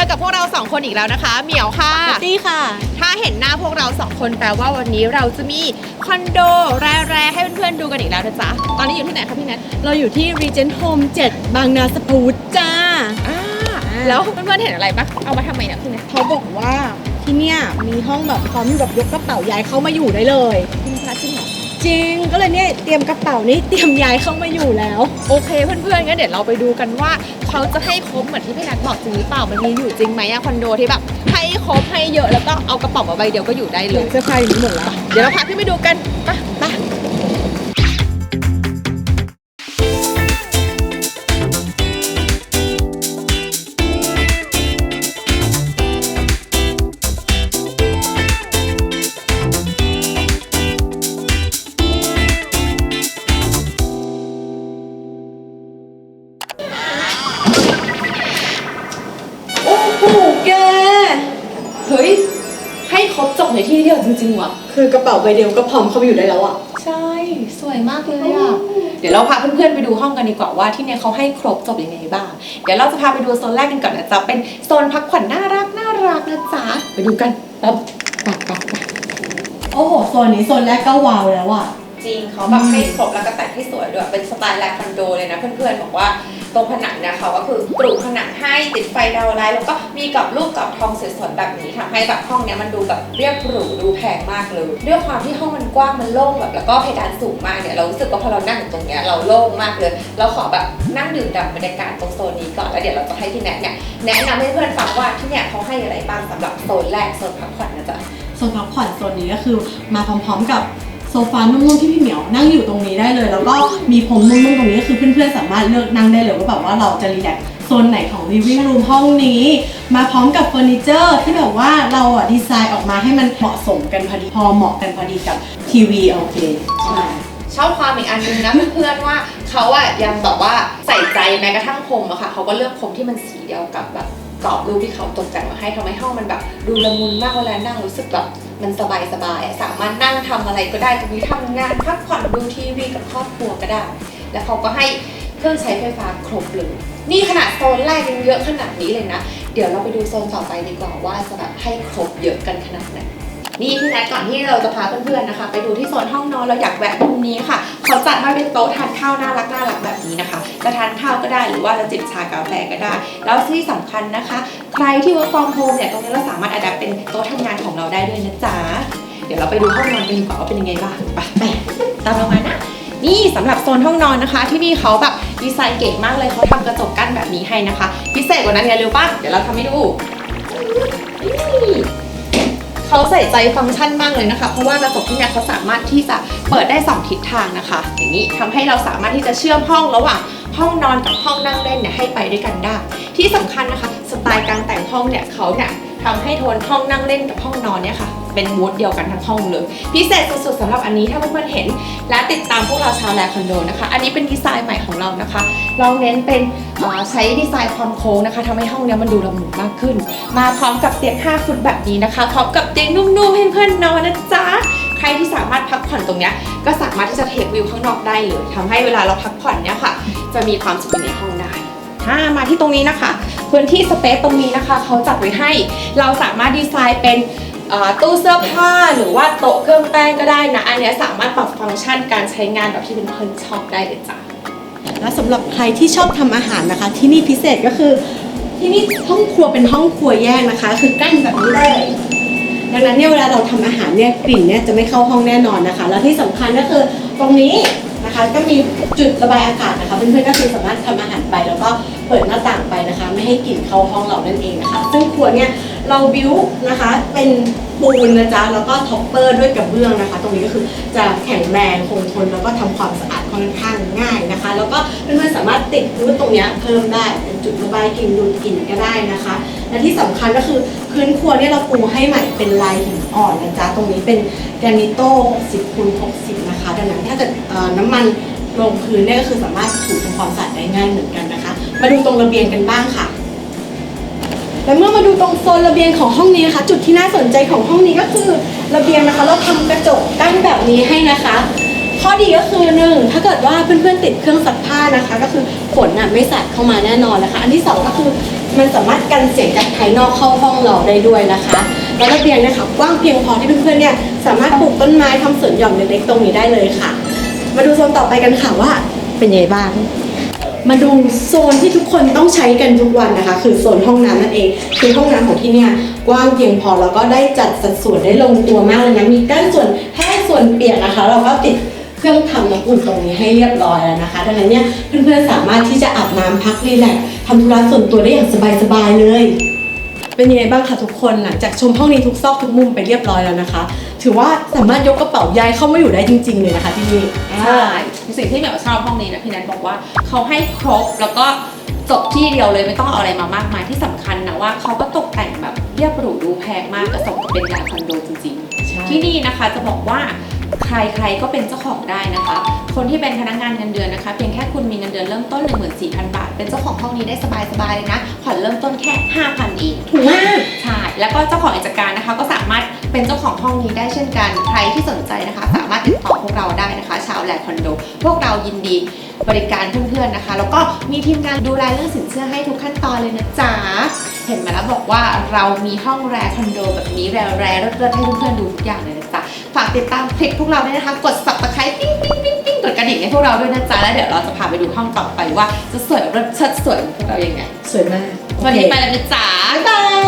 อกับพวกเราสองคนอีกแล้วนะคะ เหมียวค่ะตี้ค่ะ ถ้าเห็นหน้าพวกเราสองคนแปลว่าวันนี้เราจะมีคอนโดแร่ๆให้เพื่อนๆดูกันอีกแล้วนะจ๊ะ ตอนนี้อยู่ที่ไหนคะพี่แนทเราอยู่ที่ Regent Home 7 บางนาสพูดจ้าอ่าแล้วเพื่อนๆเห็นอะไรปะเอามาทำไมเนี่ยพี่แนทเขาบอกว่าที่เนี่ยมีห้องแบบพร้อมแบบยกกระเป๋าย้ายเข้ามาอยู่ได้เลยพี่แนทจริงเหรอ จริงก็เลยเนี่ยเตรียมกระเป๋านี้เตรียมย้ายเข้ามาอยู่แล้ว โอเคเพื่อนๆงั้นเดี๋ยวเราไปดูกันว่า เขาจะให้ครบเหมือนที่พี่แนทบอกจริงหรือเปล่ามันมีอยู่จริงไหมอะคอนโดที่แบบให้ครบให้เยอะแล้วก็เอากระเป๋ามาใบเดียวก็อยู่ได้เลเหลือยเสื้อผ้าอยู่นี่หมดแล้ว เดี๋ยวเราพาขึ้นไปดูกันไปไให้ครบจบในที่เดียวจริงๆวะคือกระเป๋าใบเดียวก็พร้อมเข้ามาอยู่ได้แล้วอะ ใช่ สวยมากเลยอะเดี๋ยวเราพาเพื่อนๆไปดูห้องกันดีกว่าว่าที่เนี่ยเขาให้ครบจบยังไงบ้าง เดี๋ยวเราจะพาไปดูโซนแรกกันก่อนนะจ๊ะ เป็นโซนพักผ่อนน่ารักน่ารักนะจ๊ะ ไปดูกันปั๊บปั๊บปั๊บปั๊บโอ้โหโซนนี้โซนแรกก็ว้าวแล้วอะ จริงเขาแบบให้ครบแล้วก็แต่งให้สวยด้วย เป็นสไตล์แลคอนโดเลยนะเพื่อนๆบอกว่า ตรงผนังเนี่ยเขาก็คือกรุผนังให้ติดไฟดาวไลท์แล้วก็มีกับรูปกับทองสวยๆแบบนี้ทำให้แบบห้องเนี้ยมันดูแบบเรียบหรูดูแพงมากเลยด้วยความที่ห้องมันกว้างมันโล่งแบบแล้วก็เพดานสูงมากเนี่ยเรารู้สึกว่าพอเรานั่งอยู่ตรงเนี้ยเราโล่งมากเลย เราขอแบบนั่งดื่มด่ำบรรยากาศตรงโซนนี้ก่อนแล้วเดี๋ยวเราจะให้พี่แนทเนี่ยแนะนำให้เพื่อนฟังว่าที่เนี่ยเขาให้อะไรบ้างสำหรับโซนแรกโซนพักผ่อนนะจ๊ะโซนพักผ่อนโซนนี้ก็คือมาพร้อม ๆ กับ โซฟานุ่มๆที่พี่เหมียวนั่งอยู่ตรงนี้ได้เลย แล้วก็มีพรมนุ่มๆตรงนี้ก็คือเพื่อนๆสามารถเลือกนั่งได้เลยว่าแบบว่าเราจะรีแลกซ์โซนไหนของ living room ห้องนี้ มาพร้อมกับเฟอร์นิเจอร์ที่แบบว่าเราอะดีไซน์ออกมาให้มันเหมาะสมกันพอดีพอเหมาะกันพอดีกับทีวีโอเคใช่ชอบความอีกอันนึงนะเพื่อนๆว่าเขาอะยังแบบว่าใส่ใจแม้กระทั่งพรมอะค่ะเขาก็เลือกพรมที่มันสีเดียวกับแบบ กรอบรูปที่เขาตกแต่งมาให้ทำให้ห้องมันแบบดูละมุนมากเวลานั่งรู้สึกแบบมันสบายสบายสามารถนั่งทำอะไรก็ได้ตรงนี้ทำงานพักผ่อนดูทีวีกับครอบครัวก็ได้ แล้วเขาก็ให้เครื่องใช้ไฟฟ้าครบเลยนี่ขนาดโซนแรกยังเยอะขนาดนี้เลยนะ เดี๋ยวเราไปดูโซนต่อไปดีกว่าว่าจะแบบให้ครบเยอะกันขนาดไหน นี่พี่แนทก่อนที่เราจะพาเพื่อนๆนะคะ ไปดูที่โซนห้องนอนเราอยากแวะมุมนี้ค่ะเขาจัดมาเป็นโต๊ะทานข้าวน่ารักน่ารักแบบนี้นะคะจะทานข้าวก็ได้หรือว่าจะจิบชากาแฟก็ได้ แล้วที่สำคัญนะคะ ใครที่ work from home เนี่ยตรงนี้เราสามารถอัดเป็นโต๊ะทำงานของเราได้ด้วยนะจ๊ะเดี๋ยวเราไปดูห้องนอนกันดีกว่าว่าเป็นยังไงบ้างไปไปตามเรามานะนี่สำหรับโซนห้องนอนนะคะ ที่นี่เขาแบบดีไซน์เก๋มากเลยเขาทำกระจกกั้นแบบนี้ให้นะคะ พิเศษกว่านั้นไงเร็วป่ะเดี๋ยวเราทำให้ดูนี่ เขาใส่ใจฟังก์ชันมากเลยนะคะ เพราะว่ากระจกที่เนี่ยเขาสามารถที่จะเปิดได้สองทิศทางนะคะ อย่างนี้ทำให้เราสามารถที่จะเชื่อมห้องระหว่างห้องนอนกับห้องนั่งเล่นเนี่ยให้ไปด้วยกันได้ ที่สำคัญนะคะ สไตล์การแต่งห้องเนี่ยเขาเนี่ยทำให้โทนห้องนั่งเล่นกับห้องนอนเนี่ยค่ะ เป็นมูดเดียวกันทั้งห้องเลย พิเศษสุดๆสำหรับอันนี้ถ้าเพื่อนๆเห็น และติดตามพวกเราชาวแลคอนโดนะคะ อันนี้เป็นดีไซน์ใหม่ของเรานะคะ เราเน้นเป็นใช้ดีไซน์ความโค้งนะคะทำให้ห้องเนี้ยมันดูละมุนมากขึ้น มาพร้อมกับเตียง5ฟุตแบบนี้นะคะพร้อมกับเตียงนุ่มๆให้เพื่อนนอนนะจ๊ะใครที่สามารถพักผ่อนตรงเนี้ยก็สามารถที่จะเทควิวข้างนอกได้เลยทำให้เวลาเราพักผ่อนเนี่ยค่ะ จะมีความสุขในห้องได้ถ้ามาที่ตรงนี้นะคะ พื้นที่สเปซตรงนี้นะคะ เขาจัดไว้ให้เราสามารถดีไซน์เป็น ตู้เสื้อผ้าหรือว่าโต๊ะเครื่องแป้งก็ได้นะ อันนี้สามารถปรับฟังก์ชันการใช้งานแบบที่เป็นเพื่อนชอบได้เลยจ้ะและสำหรับใครที่ชอบทำอาหารนะคะ ที่นี่พิเศษก็คือ ที่นี่ห้องครัวเป็นห้องครัวแยกนะคะ คือกั้นแบบนี้ได้เลยดังนั้นเนี่ยเวลาเราทำอาหารเนี่ยกลิ่นเนี่ยจะไม่เข้าห้องแน่นอนนะคะ แล้วที่สำคัญก็คือตรงนี้นะคะ ก็มีจุดระบายอากาศนะคะเพื่อนๆก็คือสามารถทำอาหารไป แล้วก็เปิดหน้าต่างไปนะคะ ไม่ให้กลิ่นเข้าห้องเรานั่นเองนะคะ ซึ่งครัวเนี่ย เราบิวนะคะเป็นปูนนะจ๊ะแล้วก็ท็อปเปอร์ด้วยกระเบื้องนะคะ ตรงนี้ก็คือจะแข็งแรงคงทนแล้วก็ทำความสะอาดค่อนข้างง่ายนะคะ แล้วก็เพื่อนๆสามารถติดรูปตรงนี้เพิ่มได้เป็นจุดระบายกลิ่นดูดกลิ่นก็ได้นะคะ และที่สำคัญก็คือพื้นครัวเนี่ยเราปูให้ใหม่เป็นลายหินอ่อนนะจ๊ะตรงนี้เป็นแกรนิโต้60คูณ60นะคะดังนั้นถ้าเกิดน้ำมันลงพื้นเนี่ยก็คือสามารถถูทำความสะอาดได้ง่ายเหมือนกันนะคะ มาดูตรงระเบียงกันบ้างค่ะ และเมื่อมาดูตรงโซนระเบียงของห้องนี้นะคะ จุดที่น่าสนใจของห้องนี้ก็คือระเบียงนะคะ เราทำกระจกกั้นแบบนี้ให้นะคะ ข้อดีก็คือหนึ่งถ้าเกิดว่าเพื่อนๆติดเครื่องซักผ้านะคะ ก็คือฝนน่ะไม่สาดเข้ามาแน่นอนนะคะ อันที่สองก็คือมันสามารถกันเสียงจากภายนอกเข้าห้องเราได้ด้วยนะคะแล้วระเบียงนี่ยค่ะกว้างเพียงพอที่เพื่อนๆเนี่ยสามารถปลูกต้นไม้ทำสวนหย่อมเล็กๆตรงนี้ได้เลยค่ะ มาดูโซนต่อไปกันค่ะว่าเป็นยังไงบ้าง มาดูโซนที่ทุกคนต้องใช้กันทุกวันนะคะ คือโซนห้องน้ำนั่นเอง คือห้องน้ำของที่เนี่ยกว้างเพียงพอแล้วก็ได้จัดสัดส่วนได้ลงตัวมากเลยนะมีกั้นส่วนแห้งส่วนเปียกนะคะ เราก็ติดเครื่องทำน้ำอุ่นตรงนี้ให้เรียบร้อยแล้วนะคะ ดังนั้นเนี่ยเพื่อนๆสามารถที่จะอาบน้ำพักรีแลกซ์ทำธุระส่วนตัวได้อย่างสบายๆเลยเป็นยังไงบ้างคะทุกคนหลังจากชมห้องนี้ทุกซอกทุกมุมไปเรียบร้อยแล้วนะคะ ถือว่าสามารถยกกระเป๋าย้ายเข้ามาอยู่ได้จริง ๆ เลยนะคะที่นี่ใช่ สิ่งที่เหมียวชอบห้องนี้นะพี่แนทบอกว่าเขาให้ครบแล้วก็จบที่เดียวเลยไม่ต้องเอาอะไรมามากมายที่สำคัญนะว่าเขาก็ตกแต่งแบบเรียบหรูดูแพงมากก็สมกับเป็นงานคอนโดจริงใช่ๆที่นี่นะคะจะบอกว่าใครๆก็เป็นเจ้าของได้นะคะ คนที่เป็นพนักงานเงินเดือนนะคะ เพียงแค่คุณมีเงินเดือนเริ่มต้น 14,000 บาท เป็นเจ้าของห้องนี้ได้สบายๆเลยนะผ่อนเริ่มต้นแค่ 5,000เองถูกมากใช่แล้วก็เจ้าของกิจการนะคะก็สามารถ เป็นเจ้าของห้องนี้ได้เช่นกัน ใครที่สนใจนะคะ สามารถติดต่อพวกเราได้นะคะ ชาวแลคอนโด พวกเรายินดีบริการเพื่อนๆนะคะ แล้วก็มีทีมงานดูแลเรื่องสินเชื่อให้ทุกขั้นตอนเลยนะจ๊ะเห็นมาแล้วบอกว่าเรามีห้องแรคอนโดแบบนี้แรแรเลิศๆให้เพื่อนๆดูทุกอย่างเลยนะจ๊ะฝากติดตามคลิปพวกเราด้วยนะคะ กด subscribe ปิ้งปิ้งปิ้งปิ้งกดกระดิ่งให้พวกเราด้วยนะจ๊ะแล้วเดี๋ยวเราจะพาไปดูห้องต่อไปว่าจะสวยเลิศเชิดสวยเหมือนพวกเรายังไงสวยมากวันนี้ไปแล้วนะจ๊ะบ๊ายบาย